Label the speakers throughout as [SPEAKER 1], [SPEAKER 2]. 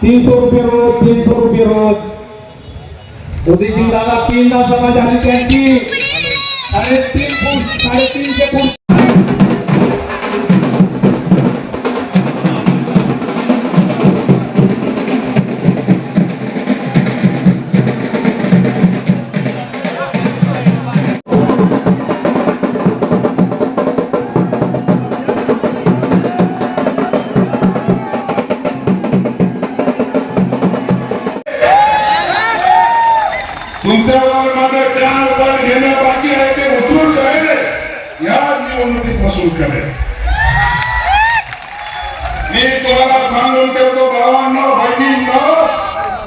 [SPEAKER 1] तीनशे रुपये रोज तीनशे रुपये रोज. मोदी सिंग दादा तीनदा सभा झाली त्यांची साडेतीन फूट साडेतीनशे
[SPEAKER 2] तुमच्यावर माझं चार पट घेणं बाकी आहे ते वसूल करेल या निवडणुकीत वसूल करेल मी तुम्हाला सांगून ठेवतो भावांनो बहिणींनो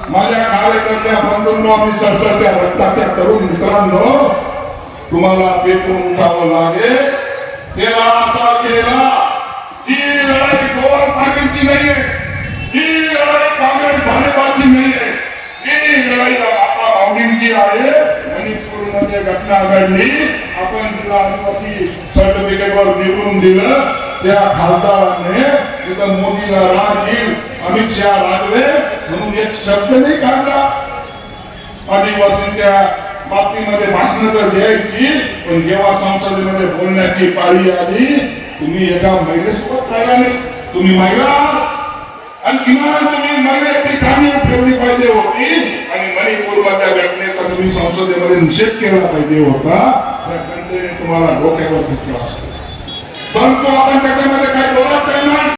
[SPEAKER 2] माझ्या कार्यकर्त्या बंधूंनो आणि सरसरत्या रक्ताच्या तरुण मित्रांनो तुम्हाला पेटून उठावं लागेल. केला आता केला ही लढाई गोवा पाटीलची नाहीये ही लढाई काँग्रेस भाजपाची नाहीये ही लढाई आपल्या जी आहे. मणिपूरमध्ये घटना घडली. आपण तिला आदिवासी सर्टिफिकेट वर निवडून दिलं. त्या खासदाराने तिथं मोदीला राग येईल अमित शहा लागले म्हणून एक शब्द नाही काढला. आदिवासींच्या बाबतीमध्ये भाषण तर द्यायची पण जेव्हा संसदेमध्ये बोलण्याची पाळी आली तुम्ही एका महिलेसोबत राहिला नाही. तुम्ही महिला आणि किमान तुम्ही महिलेची जाणीव ठेवली पाहिजे होती. आणि मणिपूर मधल्या घटने तुम्ही संसदेमध्ये निषेध केला पाहिजे होता त्या जनतेने तुम्हाला डोक्यावर घेतला असतो. परंतु आपण त्याच्यामध्ये